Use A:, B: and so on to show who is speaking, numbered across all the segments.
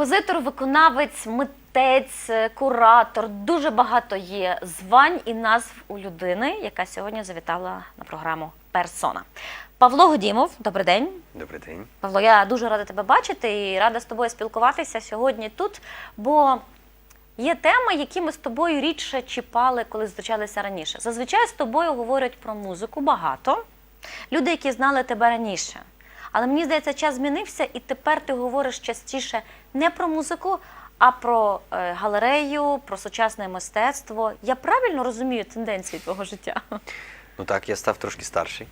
A: композитор, виконавець, митець, е, куратор. Дуже багато є звань і назв у людини, яка сьогодні завітала на програму Персона. Павло Годімов, добрий день.
B: Добрий день.
A: Павло, я дуже рада тебе бачити і рада з тобою спілкуватися сьогодні тут, бо є теми, які ми з тобою рідше чіпали, коли зустрічалися раніше. Зазвичай з тобою говорять про музику багато. Люди, які знали тебе раніше. Але мені здається, час змінився, і тепер ти говориш частіше не про музику, а про е, галерею, про сучасне мистецтво. Я правильно розумію тенденції твого життя?
B: Ну так, я став трошки старший.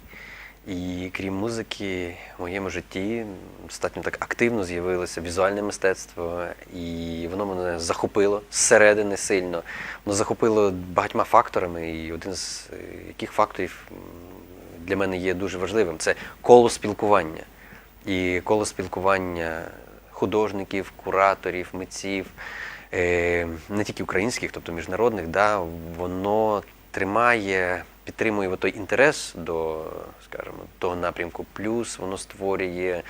B: І крім музики, в моєму житті достатньо так активно з'явилося візуальне мистецтво, і воно мене захопило зсередини сильно. Воно захопило багатьма факторами, і один з е, яких факторів для мене є дуже важливим це коло спілкування. І коло спілкування художників, кураторів, митців, е, не тільки українських, тобто міжнародних, да, воно тримає, підтримує той інтерес до, скажімо, того напрямку, плюс воно створює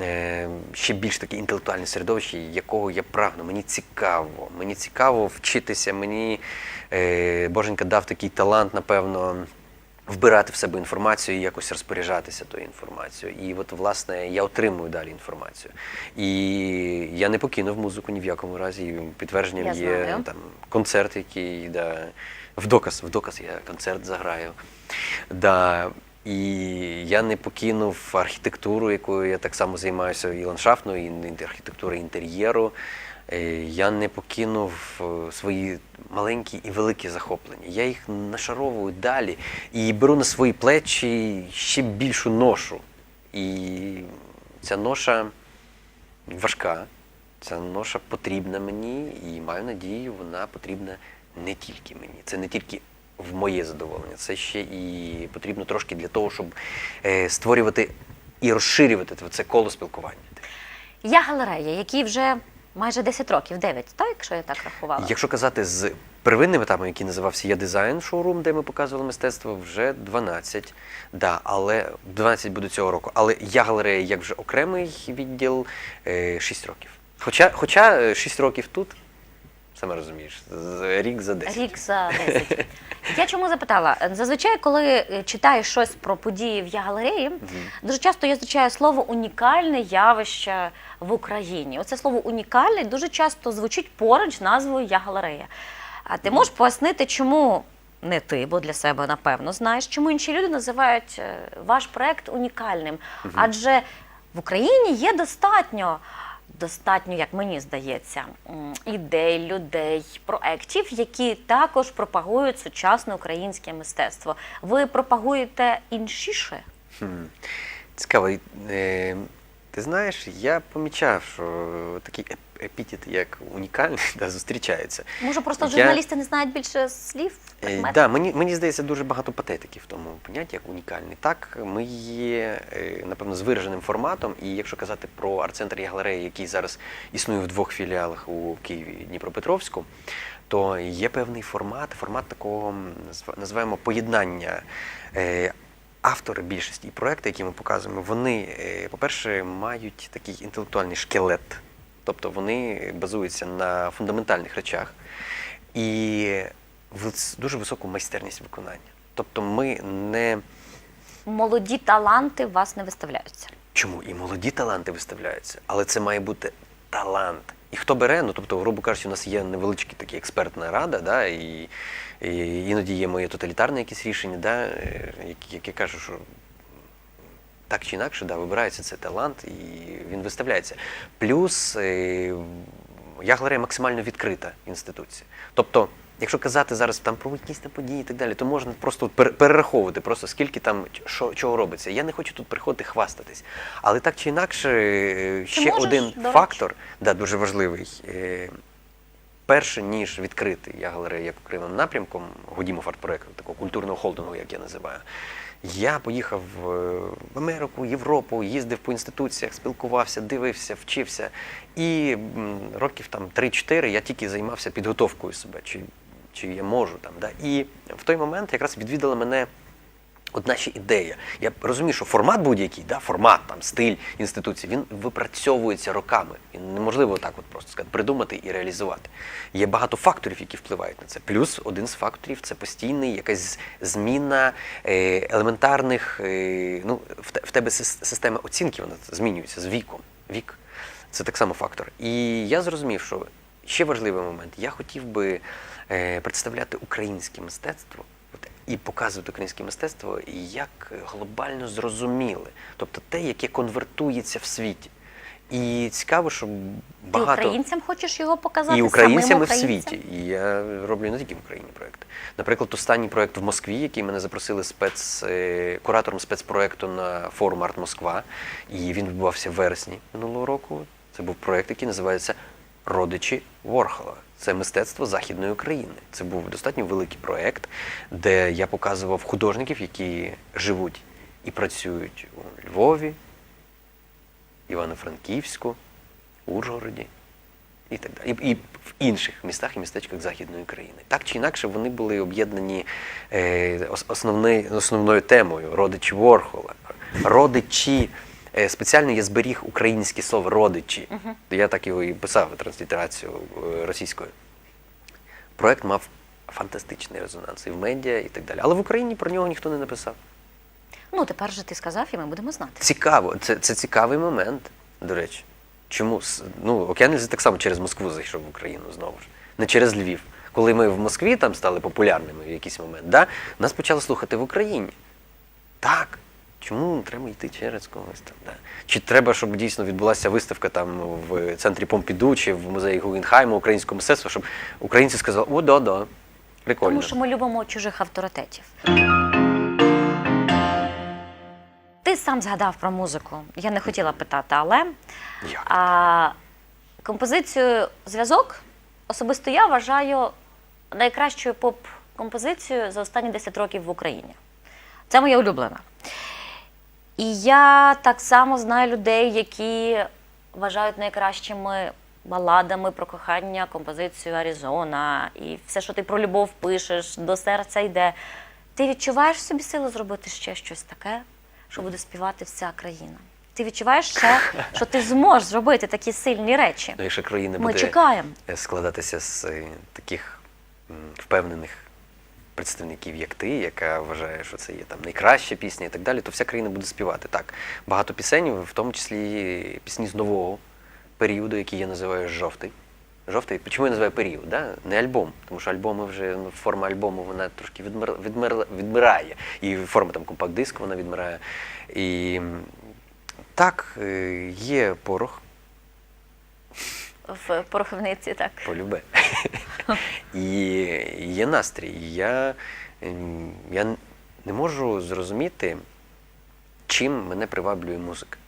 B: е, ще більш таке інтелектуальне середовище, якого я прагну. Мені цікаво. Мені цікаво вчитися. Мені е, Боженька дав такий талант, напевно. Вбирати в себе інформацію і якось розпоряджатися тою інформацією. І от, власне, я отримую далі інформацію. І я не покинув музику ні в якому разі. І Підтвердженням
A: Я
B: є
A: знаю.
B: там концерт, який да, в доказ, в доказ я концерт заграю. Да, і я не покинув архітектуру, якою я так само займаюся, і ландшафтною, і архітектурою інтер'єру. Е, Я не покинув е, свої маленькі і великі захоплення. Я їх нашаровую далі і беру на свої плечі ще більшу ношу. І ця ноша важка, ця ноша потрібна мені, і маю надію, вона потрібна не тільки мені. Це не тільки в моє задоволення, це ще і потрібно трошки для того, щоб е, створювати і розширювати це коло спілкування.
A: Я галерея, якій вже майже 10 років, 9, так, якщо я так рахувала.
B: Якщо казати з первинним етапом, який називався Я дизайн шоурум, де ми показували мистецтво, вже 12. Да, але 12 буде цього року. Але я галерея як вже окремий відділ е, 6 років. Хоча, хоча е, 6 років тут, саме розумієш, рік за 10.
A: Рік за 10. Я чому запитала? Зазвичай, коли е, читаєш щось про події в Я-галереї, дуже часто я зустрічаю слово унікальне явище в Україні. Оце слово унікальне дуже часто звучить поруч з назвою Я-галерея. А ти можеш пояснити, чому не ти, бо для себе напевно знаєш, чому інші люди називають е, ваш проект унікальним? Адже в Україні є достатньо достатньо, як мені здається, ідей, людей, проєктів, які також пропагують сучасне українське мистецтво. Ви пропагуєте іншіше?
B: Хм. Цікаво. Е, ти знаєш, я помічав, що такий еп- епітет, як унікальний, да, зустрічається.
A: Може, просто
B: Я-
A: журналісти не знають більше слів?
B: Е, да, мені, мені здається, дуже багато патетики в тому понятті, як унікальний. Так, ми є, е, напевно, з вираженим форматом, і якщо казати про арт-центр і галереї, який зараз існує в двох філіалах у Києві і Дніпропетровську, то є певний формат, формат такого називаємо поєднання. Автори більшості і проекти, які ми показуємо, вони, е, по-перше, мають такий інтелектуальний шкелет, тобто вони базуються на фундаментальних речах і дуже високу майстерність виконання. Тобто ми не
A: Молоді таланти вас не виставляються.
B: чому і молоді таланти виставляються, але це має бути талант. І хто бере, ну тобто, грубо кажучи, у нас є невеличка така експертна рада, да, і, і іноді є моє тоталітарне якісь рішення, да, е, які кажуть, що так чи інакше, да, вибирається цей талант і він виставляється. Плюс е, я галерея максимально відкрита інституція. Тобто, якщо казати зараз там про якісь там події і так далі, то можна просто перераховувати, просто скільки там що, чого робиться. Я не хочу тут приходити хвастатись. Але так чи інакше, е, ще
A: можеш,
B: один
A: до
B: фактор, да, дуже важливий. Е, Перше, ніж відкрити я галерею як окремим напрямком, Годімов арт-проєкту, такого культурного холдингу, як я називаю, я поїхав е, в Америку, Європу, їздив по інституціях, спілкувався, дивився, вчився. І років там 3-4 я тільки займався підготовкою себе, чи, чи я можу там. Да? І в той момент якраз відвідала мене Одна ще ідея. Я розумію, що формат будь-який, да, формат, там, стиль інституції, він випрацьовується роками. Він неможливо так от просто сказати, придумати і реалізувати. Є багато факторів, які впливають на це. Плюс один з факторів це постійний якась зміна е, елементарних. Е, ну, в, тебе система оцінки вона змінюється з віком. Вік це так само фактор. І я зрозумів, що ще важливий момент. Я хотів би е, представляти українське мистецтво і показувати українське мистецтво як глобально зрозуміле, тобто те, яке конвертується в світі. І цікаво, що
A: Ти
B: багато
A: українцям хочеш його показати?
B: і українцями
A: самим
B: в світі. І я роблю не тільки в Україні проекти. Наприклад, останній проект в Москві, який мене запросили спец, е, куратором спецпроекту на форум Арт Москва, і він відбувався в вересні минулого року. Це був проект, який називається Родичі Ворхола. Це мистецтво Західної України. Це був достатньо великий проект, де я показував художників, які живуть і працюють у Львові, Івано-Франківську, Ужгороді і так далі. І, в інших містах і містечках Західної України. Так чи інакше вони були об'єднані е, ос- основною темою родичі Ворхола. Родичі. Е, Спеціально я зберіг українське слово родичі. Я так його і писав транслітерацію е, російською. Проект мав фантастичний резонанс і в медіа, і так далі. Але в Україні про нього ніхто не написав.
A: Ну, тепер же ти сказав, і ми будемо знати.
B: Цікаво, це, це цікавий момент, до речі. Чому? Ну, Океанельзи так само через Москву зайшов в Україну знову ж, не через Львів. Коли ми в Москві там стали популярними в якийсь момент, да, нас почали слухати в Україні. Так. Чому треба йти через когось там? Да? Чи треба, щоб дійсно відбулася виставка там в центрі Помпіду чи в музеї Гугенхайму українського мистецтва, щоб українці сказали, о, да, да, прикольно.
A: Тому що ми любимо чужих авторитетів. Ти сам згадав про музику. Я не хотіла питати, але
B: Як?
A: а, композицію зв'язок особисто я вважаю найкращою поп-композицією за останні 10 років в Україні. Це моя улюблена. І я так само знаю людей, які вважають найкращими баладами про кохання композицію Аризона і все, що ти про любов пишеш, до серця йде. Ти відчуваєш в собі силу зробити ще щось таке, що буде співати вся країна. Ти відчуваєш ще, що ти зможеш зробити такі сильні речі.
B: Ну, якщо країна
A: Ми
B: буде
A: чекаємо.
B: складатися з е, таких впевнених представників, як ти, яка вважає, що це є там найкраща пісня і так далі, то вся країна буде співати. Так, багато пісень, в тому числі пісні з нового періоду, який я називаю жовтий. Жовтий, чому я називаю період? Да? Не альбом, тому що альбоми вже ну, форма альбому вона трошки відмир, відмир, відмирає. І форма там компакт-диску вона відмирає. І так, е, є порох,
A: В порохівниці так.
B: Полюбе. І є настрій. Я, ем, я не можу зрозуміти, чим мене приваблює музика.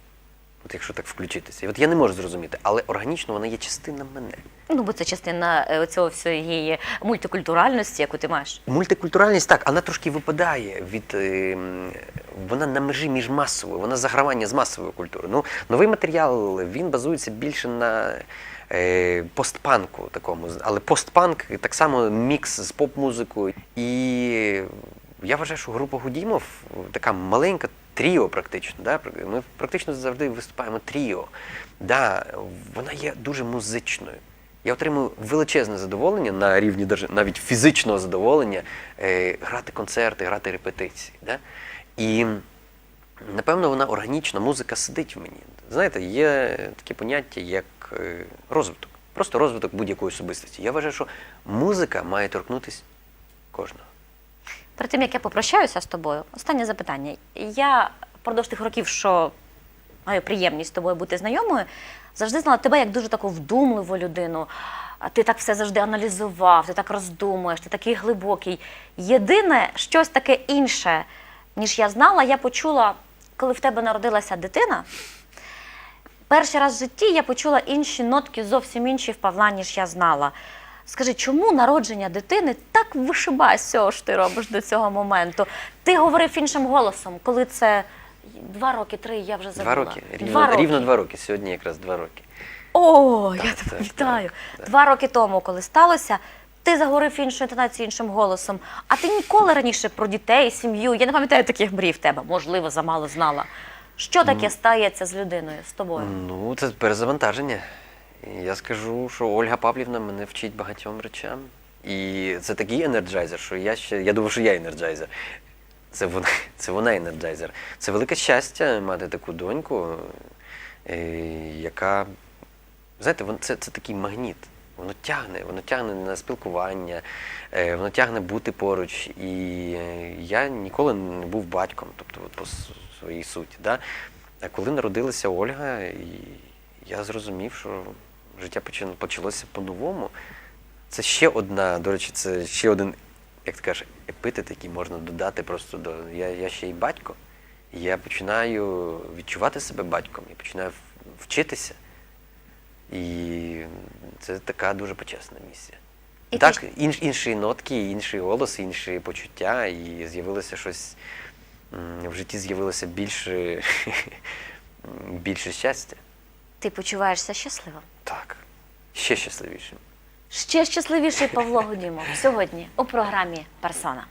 B: От якщо так включитися. І от я не можу зрозуміти, але органічно вона є частина мене.
A: Ну, бо це частина е, цього всієї мультикультуральності, яку ти маєш.
B: Мультикультуральність так, вона трошки випадає від. ем, Вона на межі між масовою, вона загравання з масовою культурою. Ну, новий матеріал він базується більше на е, постпанку такому, але постпанк так само мікс з поп-музикою. І я вважаю, що група Гудімов така маленька тріо, практично. Да? Ми практично завжди виступаємо тріо. Да, вона є дуже музичною. Я отримую величезне задоволення на рівні навіть фізичного задоволення е, грати концерти, грати репетиції. Да? І напевно вона органічна, музика сидить в мені. Знаєте, є таке поняття, як е, розвиток. Просто розвиток будь-якої особистості. Я вважаю, що музика має торкнутися кожного.
A: Перед тим як я попрощаюся з тобою, останнє запитання. Я впродовж тих років, що маю приємність з тобою бути знайомою, завжди знала тебе як дуже таку вдумливу людину. Ти так все завжди аналізував, ти так роздумуєш, ти такий глибокий. Єдине, щось таке інше, ніж я знала, я почула, коли в тебе народилася дитина. Перший раз в житті я почула інші нотки, зовсім інші в Павла, ніж я знала. Скажи, чому народження дитини так вишибає з цього, що ти робиш до цього моменту? Ти говорив іншим голосом, коли це два роки, три, я вже забула.
B: Два роки. Рівно
A: Два роки.
B: рівно два роки. Сьогодні якраз два роки.
A: О, я тебе
B: так,
A: вітаю.
B: так, так.
A: Два роки тому, коли сталося, ти заговорив іншою інтонацією, іншим голосом. А ти ніколи раніше про дітей, сім'ю. Я не пам'ятаю таких мрій в тебе. Можливо, замало знала. Що таке стається з людиною, з тобою?
B: Ну, це перезавантаження. І я скажу, що Ольга Павлівна мене вчить багатьом речам. І це такий енерджайзер, що я ще. Я думав, що я енерджайзер. Це вона, це вона енерджайзер. Це велике щастя мати таку доньку, е, яка. Знаєте, вон- це, це такий магніт. Воно тягне, воно тягне на спілкування, е, воно тягне бути поруч. І е, я ніколи не був батьком, тобто от своїй суті. Да? А коли народилася Ольга, і я зрозумів, що життя почалося по-новому. Це ще одна, до речі, це ще один, як ти кажеш, епітет, який можна додати просто до. Я, я ще й батько. І я починаю відчувати себе батьком, я починаю вчитися. І це така дуже почесна місія.
A: І
B: так,
A: ти
B: інш, інші нотки, інший голос, інші почуття, і з'явилося щось в житті з'явилося більше, більше щастя.
A: Ти почуваєшся щасливим?
B: Так, ще щасливішим.
A: Ще щасливіший Павло Гудімов сьогодні у програмі Персона.